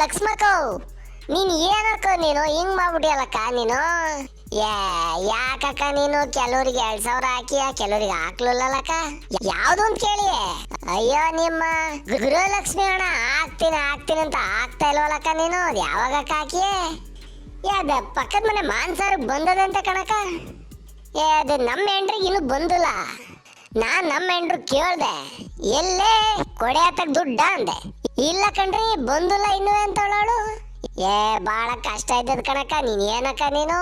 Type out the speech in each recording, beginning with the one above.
ಲಕ್ಷ್ಮಕ್ಕೋ ನೀನ್ ಏನಕ್ಕ ನೀನು? ಹಿಂಗ್ ಮಾಡ್ಬಿಟ್ಟಿಯಲ್ಲಕ್ಕ ನೀನು? ಏ, ಯಾಕಕ್ಕ ನೀನು? ಕೆಲವ್ರಿಗೆ ಎರಡ್ ಸಾವಿರ ಹಾಕಿಯ? ಕೆಲವ್ರಿಗೆ ಹಾಕ್ಲಿಲ್ಲಕ್ಕ? ಯಾವ್ದು ಅಂತ ಕೇಳಿ. ಅಯ್ಯೋ ನಿಮ್ಮ ಗೃಹಲಕ್ಷ್ಮಿ ಅಣ್ಣ ಹಾಕ್ತೀನಿ ಹಾಕ್ತೀನಿ ಅಂತ ಹಾಕ್ತಾ ಇಲ್ವಲ್ಲಕ್ಕ ನೀನು? ಅದ್ ಯಾವಾಗಕ್ಕ ಹಾಕಿಯೇ? ಏ, ಅದ ಪಕ್ಕದ ಮನೆ ಮಾನ್ಸಾರ ಬಂದದಂತೆ ಕಣಕ ಏ, ಅದು ನಮ್ಮ ಹೆಂಡ್ರಿಗೆ ಇನ್ನು ಬಂದಿಲ್ಲ. ನಾನ್ ನಮ್ಮ ಹೆಂಡ್ರು ಕೇಳ್ದೆ, ಎಲ್ಲೇ ಕೊಡೆ ಹತ್ತಕ್ ದುಡ್ಡ ಅಂದೆ. ಇಲ್ಲ ಕಣ್ರಿ, ಬಂದಿಲ್ಲ ಇನ್ನೂ ಅಂತ ಹೇಳೋಳು. ಏ, ಬಾಳ ಕಷ್ಟ ಇದ್ದದ ಕಣಕ್ಕ, ನೀನ್ ಏನಕ್ಕ ನೀನು?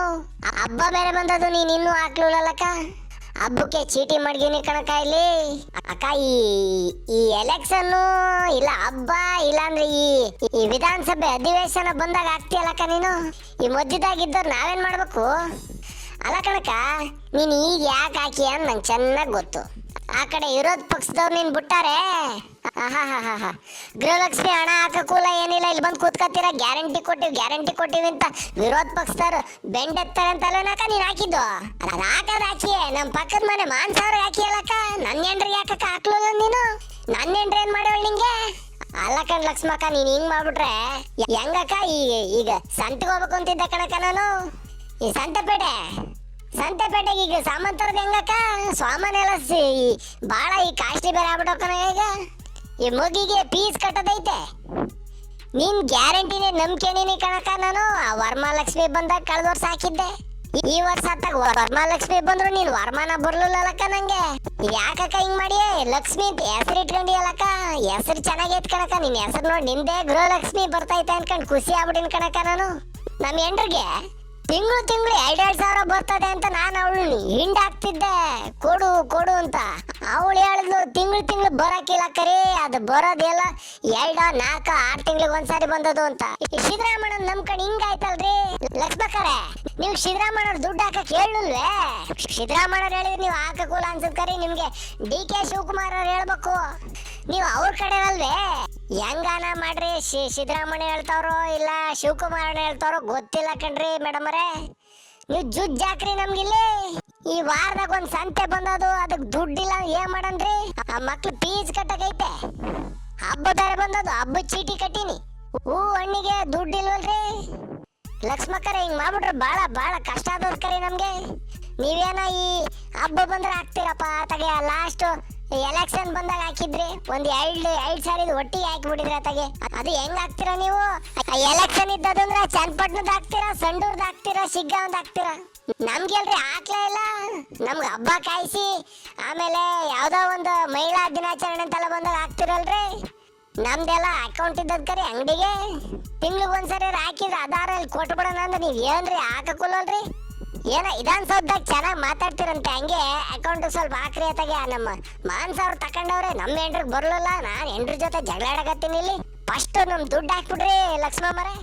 ಹಬ್ಬ ಬೇರೆ ಬಂದದು ನೀನ್ ಇನ್ನೂ ಹಾಕ್ಲಿಲ್ಲಕ್ಕ ಹಬ್ಬಕ್ಕೆ ಚೀಟಿ ಮಡ್ಗಿನಿ ಕಣಕ್ಕ ಇಲ್ಲಿ. ಅಕ್ಕ, ಈ ಈ ಎಲೆಕ್ಷನ್ ಇಲ್ಲ ಹಬ್ಬ ಇಲ್ಲ ಅಂದ್ರೆ ಈ ಈ ವಿಧಾನಸಭೆ ಅಧಿವೇಶನ ಬಂದಾಗ ಆಗ್ತೀಯಲ್ಲಕ್ಕ ನೀನು? ಈ ಮದ್ದಿದಾಗಿದ್ದವ್ರು ನಾವೇನ್ ಮಾಡ್ಬೇಕು? ಅಲ್ಲ ಕಣಕ್ಕ, ನೀನ್ ಈಗ ಯಾಕೆ ಹಾಕಿ ಅಂತ ನಂಗೆ ಚೆನ್ನಾಗಿ ಗೊತ್ತು. ಆ ಕಡೆ ವಿರೋಧ ಪಕ್ಷದವ್ರು ನೀನ್ ಬಿಟ್ಟಾರೆ. ಗೃಹಲಕ್ಷ್ಮಿ ಹಣ ಹಾಕಕೂಲ ಏನಿಲ್ಲ, ಇಲ್ಲಿ ಬಂದು ಕೂತ್ಕೋತೀರ ಗ್ಯಾರಂಟಿ ಕೊಟ್ಟಿವಿ ಗ್ಯಾರಂಟಿ ಕೊಟ್ಟಿವಿ ಅಂತ ವಿರೋಧ ಪಕ್ಷದವ್ರು ಬೆಂಡೆತ್ತಾರೆ ಅಂತಲ್ಲನಕ ನೀನ್ ಹಾಕಿದ್ದು? ಅದ್ ಹಾಕದ್ ಹಾಕಿ ಪಕ್ಕದ ಮನೆ ಮಾನ್ಸವ್ರ ಹಾಕಿ ಅಲ್ಲಕ್ಕ ನನ್ನ ಹೆಂಡ್ರಿಗೆ ಹಾಕಕ್ಕ ಹಾಕ್ಲಲ್ಲ ನೀನು? ನನ್ನ ಹೆಂಡ್ರಿ ಏನ್ ಮಾಡ್ಯಾಳ ನಿಂಗೆ? ಅಲ್ಲ ಕಣ್ ಲಕ್ಷ್ಮಕ್ಕ, ನೀನ್ ಹಿಂಗ್ ಮಾಡ್ಬಿಟ್ರೆ ಹೆಂಗಕ್ಕ ಈಗ ಹೋಗ್ಬೇಕು ಅಂತಿದ್ದ ಕಣಕ್ಕ ನಾನು? ಈ ಸಂತೆಪೇಟೆ? ಸಂತೆಪೇಟೆಗೆ ಈಗ ಸಾಮಂತರದ ಹೆಂಗಕ್ಕ? ಸಾಮಾನೆಲ್ಲ ಸಿ- ಬಾಳ ಈ ಕಾಸ್ಟ್ಲಿ ಬೇರೆ ಆಗ್ಬಿಟ್ಟಕ್ಕನ ಈಗ. ಈ ಮಗಿಗೆ ಪೀಸ್ ಕಟ್ಟದೈತೆ. ನೀನ್ ಗ್ಯಾರಂಟಿನೇ ನಂಬಿಕೆನೇನಿ ಕಣಕ್ಕ ನಾನು. ಆ ವರಮಹಾಲಕ್ಷ್ಮಿ ಬಂದಾಗ ಕಳೆದ ವರ್ಷ ಹಾಕಿದ್ದೆ. ಈ- ವರ್ಷ ಅತ್ತಾಗ ವರಮಹಾಲಕ್ಷ್ಮಿ ಬಂದ್ರು ನೀನ್ ವರ್ಮಾನ ಬರ್ಲಿಲ್ಲಕ್ಕ ನಂಗೆ. ಯಾಕಕ್ಕ ಹಿಂಗ್ ಮಾಡಿ ಲಕ್ಷ್ಮಿ ಅಂತ ಹೆಸರು ಇಟ್ಕೊಂಡಿಯಲ್ಲಕ್ಕ. ಹೆಸರು ಚೆನ್ನಾಗೈತ್ ಕಣಕ್ಕ. ನಿನ್ ಹೆಸರು ನೋಡಿ ನಿಂದೆ ಗೃಹಲಕ್ಷ್ಮಿ ಬರ್ತೈತೆ ಅನ್ಕೊಂಡ್ ಖುಷಿ ಆಗ್ಬಿಟ್ಟಿನ ಕಣಕ್ಕ ನಾನು. ನಮ್ಮ ಹೆಂಡ್ರಿಗೆ ತಿಂಗಳು ತಿಂಗಳು ಎರಡೆರಡು ಸಾವಿರ ಬರ್ತದೆ ಅಂತ ನಾನು ಅವಳು ಹಿಂಡಾಕ್ತಿದ್ದೆ. ಕೊಡು ಕೊಡು ಅಂತ. ಅವಳು ಹೇಳಿದ್ಲು, ತಿಂಗಳು ತಿಂಗಳು ಬರಕಿಲ್ಲ ಕರಿ, ಅದು ಬರೋದೆಲ್ಲ ಎರಡ, ನಾಲ್ಕ, ಆರು ತಿಂಗಳಿಗೆ ಒಂದ್ಸಾರಿ ಬಂದದು ಅಂತ. ಸಿದ್ದರಾಮಣ್ಣ ನಮ್ ಕಡೆ ಹಿಂಗಾಯ್ತಲ್ರಿ? ಲಕ್ಷ್ಮಕ್ಕರೆ, ನೀವು ಸಿದ್ದರಾಮಣ್ಣ ದುಡ್ಡು ಹಾಕಕ್ ಹೇಳುಲ್ವೇ? ಸಿದ್ದರಾಮಣ್ಣ ಹೇಳಿದ್ರೆ ನೀವು ಹಾಕಕೂಲ ಅನ್ಸದ್ ಕರಿ, ನಿಮ್ಗೆ ಡಿ ಕೆ ಶಿವಕುಮಾರ್ ಅವ್ರು ಹೇಳ್ಬೇಕು. ನೀವು ಅವ್ರ ಕಡೆ ಅಲ್ವೇ? ಹೆಂಗಾನ ಮಾಡ್ರಿ ಸಿದ್ದರಾಮಯ್ಯ ಹೇಳ್ತಾವ್ರೋ ಇಲ್ಲ ಶಿವಕುಮಾರ್ ಹೇಳ್ತಾವ್ರೋ ಗೊತ್ತಿಲ್ಲ ಕಣ್ರಿ ಮೇಡಮ್ ಅವರೇ ನೀವು ಜುಜ್ ಹಾಕ್ರಿ ನಮ್ಗಿಲ್ಲಿ. ಈ ವಾರದಾಗ ಒಂದ್ ಸಂತೆ ಬಂದದು, ಅದಕ್ ದುಡ್ಡಿಲ್ಲ, ಏನ್ ಮಾಡನ್ರಿ ಆ ಮಕ್ಳು ಪೀಸ್ ಕಟ್ಟಕೈತೆ. ಹಬ್ಬ ಬೇರೆ ಬಂದದು, ಹಬ್ಬ ಚೀಟಿ ಕಟ್ಟಿನಿ. ಹೂ ಹಣ್ಣಿಗೆ ದುಡ್ಡಿಲ್ವಲ್ರಿ? ಲಕ್ಷ್ಮಕ್ಕರ, ಹಿಂಗ್ ಮಾಡ್ಬಿಟ್ರೆ ಬಾಳ ಬಾಳ ಕಷ್ಟ ಆದದ್ ಕರೆ ನಮ್ಗೆ. ನೀವೇನ ಈ ಹಬ್ಬ ಬಂದ್ರೆ ಹಾಕ್ತೀರಪ್ಪ? ತಗೆ ಲಾಸ್ಟ್ ಎಲೆಕ್ಷನ್ ಬಂದಾಗ ಹಾಕಿದ್ರಿ, ಒಂದ್ ಎರಡು, ಎರಡ್ ಸಾವಿರದ ಒಟ್ಟಿಗೆ ಹಾಕಿಬಿಟ್ಟಿದ್ರಿ ತಗೆ. ಅದು ಹೆಂಗ್ ಹಾಕ್ತೀರಾ ನೀವು? ಎಲೆಕ್ಷನ್ ಇದ್ದದಂದ್ರೆ ಚನ್ನಪಟ್ಟಣದ ಹಾಕ್ತೀರಾ, ಸಂಡೂರ್ದ ಹಾಕ್ತೀರಾ, ಶಿಗ್ಗಾಂವ್ದ ಹಾಕ್ತೀರಾ? ನಮ್ಗೆಲ್ರಿ ಆಕ್ಲೇ ಇಲ್ಲ. ನಮ್ಗೆ ಹಬ್ಬ ಕಾಯಿಸಿ, ಆಮೇಲೆ ಯಾವ್ದೋ ಒಂದು ಮಹಿಳಾ ದಿನಾಚರಣೆ ಅಂತೆಲ್ಲ ಬಂದಾಗ ಹಾಕ್ತಿರಲ್ರಿ. ನಮ್ದೆಲ್ಲ ಅಕೌಂಟ್ ಇದ್ದದ್ ಕರಿ ಅಂಗಡಿಗೆ. ತಿಂಗ್ಳಿಗೆ ಒಂದ್ಸರಿ ಹಾಕಿದ್ರೆ ಆಧಾರ ಇಲ್ಲಿ ಕೊಟ್ಬಿಡೋಣ ಅಂದ್ರೆ ನೀವ್ ಏನ್ರಿ ಹಾಕಕ್ಕೂಲಲ್ರಿ ಏನ ವಿಧಾನಸೌಧದಾಗ ಚೆನ್ನಾಗಿ ಮಾತಾಡ್ತಿರಂತೆ ಹಂಗೆ ಅಕೌಂಟ್ ಸ್ವಲ್ಪ ಹಾಕ್ರಿ ಅತ್ತಾಗೆ ನಮ್ಮ ಮಾನ್ಸ ಅವ್ರು ತಕೊಂಡವ್ರೆ ನಮ್ಮ ಹೆಂಡ್ರಿಗೆ ಬರ್ಲಿಲ್ಲ, ನಾನ್ ಹೆಂಡ್ರ ಜೊತೆ ಜಗಳ ಆಡಕತ್ತೀನಿ ಇಲ್ಲಿ. ಫಸ್ಟ್ ನಮ್ ದುಡ್ಡು ಹಾಕ್ಬಿಡ್ರಿ ಲಕ್ಷ್ಮಮ್ಮರೇ.